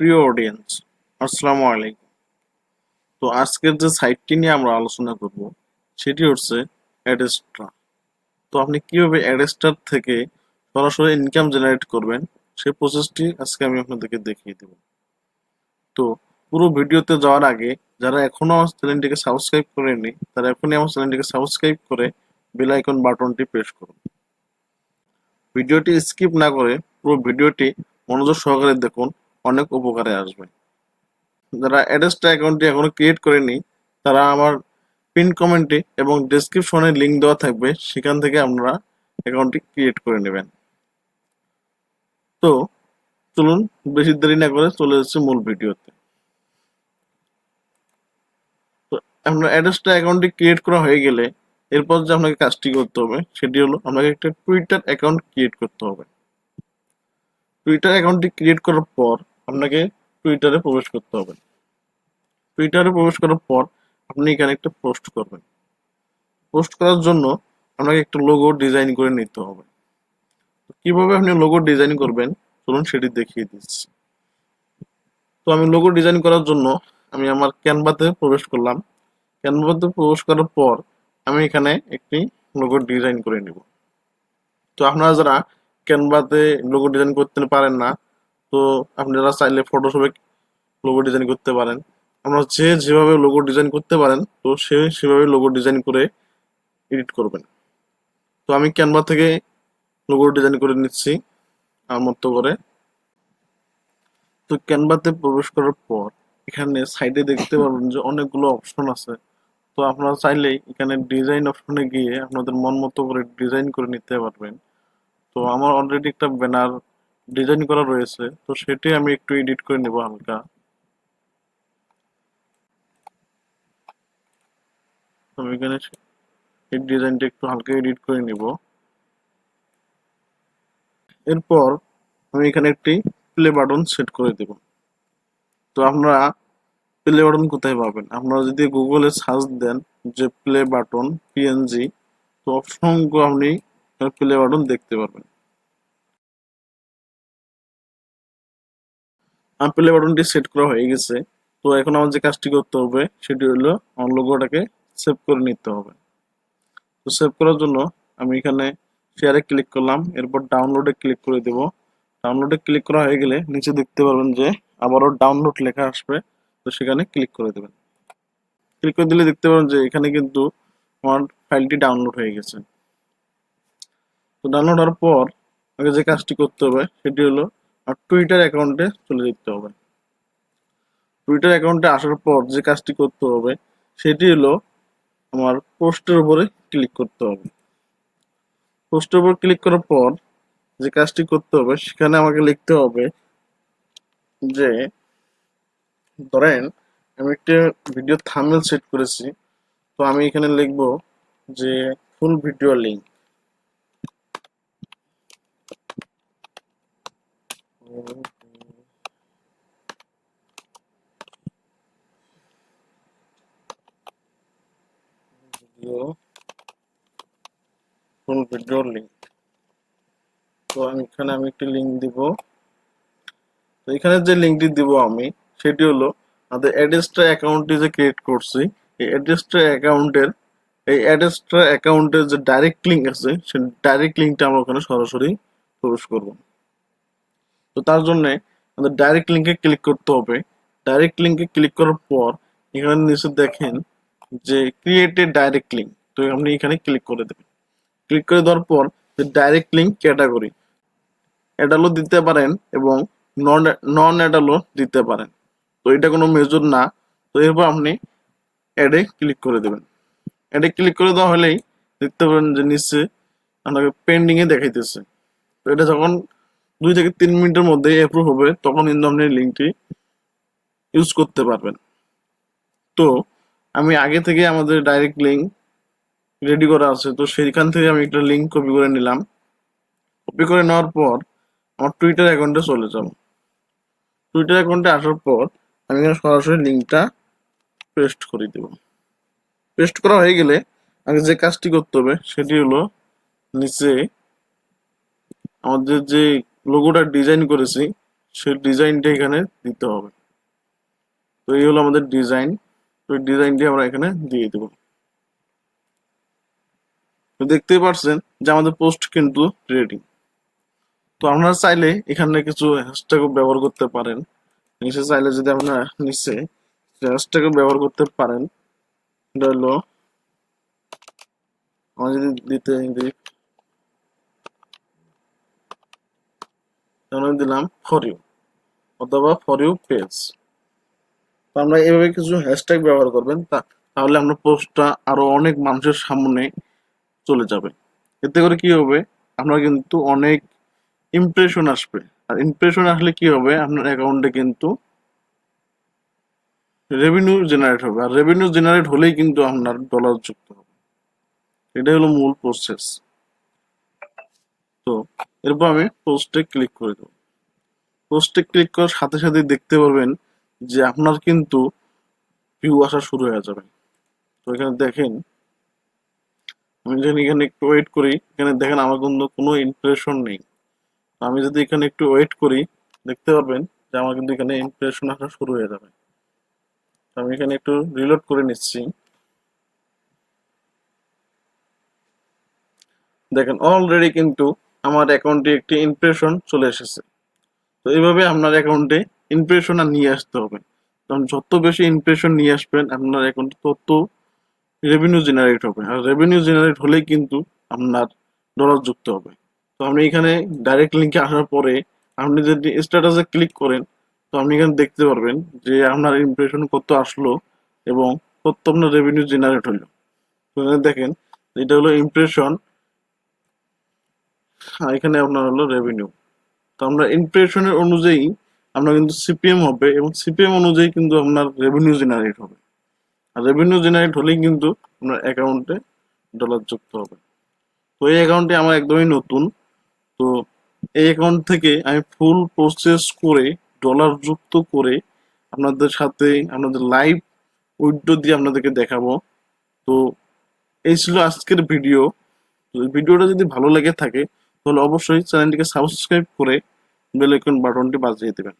প্রিয় অডিয়েন্স আসসালামু আলাইকুম। তো আজকের যে সাইটটি নিয়ে আমরা আলোচনা করব, সেটি হচ্ছে অ্যাডেস্ট্রা তো আপনি কীভাবে অ্যাডেস্টার থেকে সরাসরি ইনকাম জেনারেট করবেন, সেই প্রসেসটি আজকে আমি আপনাদেরকে দেখিয়ে দেব। তো পুরো ভিডিওতে যাওয়ার আগে, যারা এখনও আমার চ্যানেলটিকে সাবস্ক্রাইব করেনি তারা এখনই আমার চ্যানেলটিকে সাবস্ক্রাইব করে বেল আইকন বাটনটি প্রেস করুন। ভিডিওটি স্কিপ না করে পুরো ভিডিওটি মনোযোগ সহকারে দেখুন অনেক উপকারে আসবে। যারা অ্যাডেস্টা অ্যাকাউন্টটি এখনও ক্রিয়েট করেনি, তারা আমার পিন কমেন্টে এবং ডেসক্রিপশনে লিংক দেওয়া থাকবে, সেখান থেকে আপনারা অ্যাকাউন্টটি ক্রিয়েট করে নেবেন। তো, চলুন বেশি দেরি না করে চলে যাচ্ছে মূল ভিডিওতে। তো আপনার অ্যাড্রেসটা অ্যাকাউন্টটি ক্রিয়েট করা হয়ে গেলে, এরপর যে আপনাকে কাজটি করতে হবে, সেটি হলো, আপনাকে একটা টুইটার অ্যাকাউন্ট ক্রিয়েট করতে হবে। টুইটার অ্যাকাউন্টটি ক্রিয়েট করার পর আপনাকে টুইটারে প্রবেশ করতে হবে। টুইটারে প্রবেশ করার পর আপনি এখানে একটা পোস্ট করবেন। পোস্ট করার জন্য আপনাকে একটা লোগো ডিজাইন করে নিতে হবে। কীভাবে আপনি লোগো ডিজাইন করবেন? চলুন সেটি দেখিয়ে দিচ্ছি। তো আমি লোগো ডিজাইন করার জন্য আমি আমার ক্যানভাতে প্রবেশ করলাম। ক্যানভাতে প্রবেশ করার পর আমি এখানে একটি লোগো ডিজাইন করে নিব। তো আপনারা যারা ক্যানভাতে লোগো ডিজাইন করতে পারেন না, তো আপনারা চাইলে ফটোশপে লোগো ডিজাইন করতে পারেন। আপনারা যে যেভাবে লোগো ডিজাইন করতে পারেন, তো সে সেভাবে লোগো ডিজাইন করে এডিট করবেন। তো আমি ক্যানভা থেকে লোগো ডিজাইন করে নিচ্ছি, আমার মতো করে। তো ক্যানভাতে প্রবেশ করার পর, এখানে সাইডে দেখতে পারবেন যে অনেকগুলো অপশন আছে। তো আপনারা চাইলেই এখানে ডিজাইন অপশনে গিয়ে আপনাদের মন মতো করে ডিজাইন করে নিতে পারবেন। তো আমার অলরেডি একটা ব্যানার ডিজাইন করা রয়েছে, তো সেটি আমি একটু এডিট করে নেব হালকা। আমি এখানে এই ডিজাইনটা একটু হালকা এডিট করে নিব। এরপর আমি এখানে একটি প্লে বাটন সেট করে দেব। তো আপনারা প্লে বাটন কোথায় পাবেন? আপনারা যদি গুগলে সার্চ দেন যে প্লে বাটন পিএনজি তো অসংখ্য আপনি প্লে বাটন দেখতে পারবেন। প্লে বাটনটি সেট করা হয়ে গেছে। তো এখন আমার যে কাজটি করতে হবে, সেটি হলো আমার লোগোটাকে সেভ করে নিতে হবে। তো সেভ করার জন্য আমি এখানে শেয়ারে ক্লিক করলাম, এরপর ডাউনলোডে ক্লিক করে দেব। ডাউনলোডে ক্লিক করা হয়ে গেলে নিচে দেখতে পারবেন যে আবারও ডাউনলোড লেখা আসবে, তো সেখানে ক্লিক করে দেবেন। ক্লিক করে দিলে দেখতে পাবেন যে এখানে কিন্তু আমার ফাইলটি ডাউনলোড হয়ে গেছে। তো ডাউনলোড হওয়ার পর আগে যে কাজটি করতে হবে, সেটি হলো আর টুইটার অ্যাকাউন্টে চলে যেতে হবে। টুইটার অ্যাকাউন্টে আসার পর যে কাজটি করতে হবে, সেটি হলো আমার পোস্টের উপরে ক্লিক করতে হবে। পোস্টের উপর ক্লিক করার পর যে কাজটি করতে হবে, সেখানে আমাকে লিখতে হবে যে, ধরেন আমি একটা ভিডিও থাম্বনেল সেট করেছি, তো আমি এখানে লিখব যে full video link video full video link তো এখানে আমি একটি লিঙ্ক দিব। তো এখানে যে লিঙ্কটি দিব আমি, সেটি হলো আমাদের অ্যাডেস্ট্রা অ্যাকাউন্টটি যে ক্রিয়েট করছি, এই অ্যাডেস্ট্রা অ্যাকাউন্টের এই অ্যাডেস্ট্রা অ্যাকাউন্টের যে ডাইরেক্ট লিঙ্ক আছে, সেই ডাইরেক্ট লিঙ্কটা আমরা ওখানে সরাসরি প্রবেশ করব। তো তার জন্য আমাদের ডাইরেক্ট লিঙ্কে ক্লিক করতে হবে। ডাইরেক্ট লিঙ্কে ক্লিক করার পর, এখানে নিচে দেখেন যে ক্রিয়েট এ ডাইরেক্ট লিঙ্ক তো আপনি এখানে ক্লিক করে দেবেন। ক্লিক করে দেওয়ার পর যে ডাইরেক্ট লিঙ্ক ক্যাটাগরি অ্যাডালও দিতে পারেন এবং নন নন অ্যাডালও দিতে পারেন। তো এটা কোনো মেজর না, তো এরপর আপনি অ্যাডে ক্লিক করে দেবেন। অ্যাডে ক্লিক করে দেওয়া হলেই দেখতে পারেন যে নিচে আপনাকে পেন্ডিংয়ে দেখাইতেছে। তো এটা যখন দুই থেকে তিন মিনিটের মধ্যে অ্যাপ্রুভ হবে, তখন কিন্তু আপনি লিঙ্কটি ইউজ করতে পারবেন। তো আমি আগে থেকে আমাদের ডাইরেক্ট লিঙ্ক রেডি করা আছে, তো সেইখান থেকে আমি একটা লিঙ্ক কপি করে নিলাম। কপি করে নেওয়ার পর আমার টুইটার অ্যাকাউন্টে চলে যাব। টুইটার অ্যাকাউন্টে আসার পর আমি এখানে সরাসরি লিঙ্কটা পেস্ট করে দেব। পেস্ট করা হয়ে গেলে আগে যে কাজটি করতে হবে সেটি হলো নিচে আমাদের যে লোগোটা ডিজাইন করেছি, সেই ডিজাইনটা এখানে দিতে হবে। তো এই হলো আমাদের ডিজাইন তো ডিজাইনটি আমরা এখানে দিয়ে দেব। দেখতেই পারছেন যে আমাদের পোস্ট কিন্তু রেডি তো আপনারা চাইলে এখানে কিছু হ্যাশট্যাগ ব্যবহার করতে পারেন। নিচে চাইলে যদি আপনারা নিচে হ্যাশট্যাগ ব্যবহার করতে পারেন, এটা হলো, আমরা যদি দিতে দিলাম ফর ইউ অথবা ফর ইউ পেজ আমরা এভাবে কিছু হ্যাশট্যাগ ব্যবহার করবেন, তা তাহলে আপনার পোস্টটা আরও অনেক মানুষের সামনে চলে যাবে। এতে করে কি হবে? আপনার কিন্তু অনেক ইমপ্রেশন আসবে। আর ইমপ্রেশন আসলে কি হবে? আপনার অ্যাকাউন্টে কিন্তু রেভিনিউ জেনারেট হবে। আর রেভিনিউ জেনারেট হলেই কিন্তু আপনার ডলার যুক্ত হবে। এটাই হলো মূল প্রসেস তো এরপর আমি পোস্টে ক্লিক করে দেবো। পোস্টে ক্লিক করার সাথে সাথে দেখতে পারবেন যে আপনার কিন্তু ভিউ আসা শুরু হয়ে যাবে। তো এখানে দেখেন, আমি যদি এখানে একটু ওয়েট করি, এখানে দেখেন আমার কিন্তু কোনো ইমপ্রেশন নেই। আমি যদি এখানে একটু ওয়েট করি, দেখতে পারবেন যে আমার কিন্তু এখানে ইমপ্রেশন আসা শুরু হয়ে যাবে। আমি এখানে একটু রিলোড করে নিচ্ছি। দেখেন অলরেডি কিন্তু আমার অ্যাকাউন্টে একটি ইমপ্রেশন চলে এসেছে। তো এইভাবে আপনার অ্যাকাউন্টে ইমপ্রেশন আর নিয়ে আসতে হবে। কারণ যত বেশি ইমপ্রেশন নিয়ে আসবেন, আপনার অ্যাকাউন্টে তত রেভিনিউ জেনারেট হবে। আর রেভিনিউ জেনারেট হলেই কিন্তু আপনার ডলার যুক্ত হবে। তো আপনি এখানে ডাইরেক্ট লিঙ্কে আসার পরে আপনি যদি স্ট্যাটাসে ক্লিক করেন, তো আপনি এখানে দেখতে পারবেন যে আপনার ইমপ্রেশন কত আসলো এবং কত আপনার রেভিনিউ জেনারেট হলো। এখানে দেখেন, এটা হলো ইমপ্রেশন এখানে আপনার হলো রেভিনিউ তো আমরা ইমপ্রেশনের অনুযায়ী আপনার কিন্তু সিপিএম হবে এবং সিপিএম অনুযায়ী কিন্তু আপনার রেভিনিউ জেনারেট হবে। আর রেভিনিউ জেনারেট হলেই কিন্তু আপনার অ্যাকাউন্টে ডলার যুক্ত হবে। তো এই অ্যাকাউন্টে আমার একদমই নতুন। তো এই অ্যাকাউন্ট থেকে আমি ফুল প্রসেস করে ডলার যুক্ত করে আপনাদের সাথে আপনাদের লাইভ উইড্রো দিয়ে আপনাদেরকে দেখাবো। তো এই ছিল আজকের ভিডিও ভিডিওটা যদি ভালো লেগে থাকে, তাহলে অবশ্যই চ্যানেলটিকে সাবস্ক্রাইব করে বেল আইকন বাটনটি বাজিয়ে দেবেন।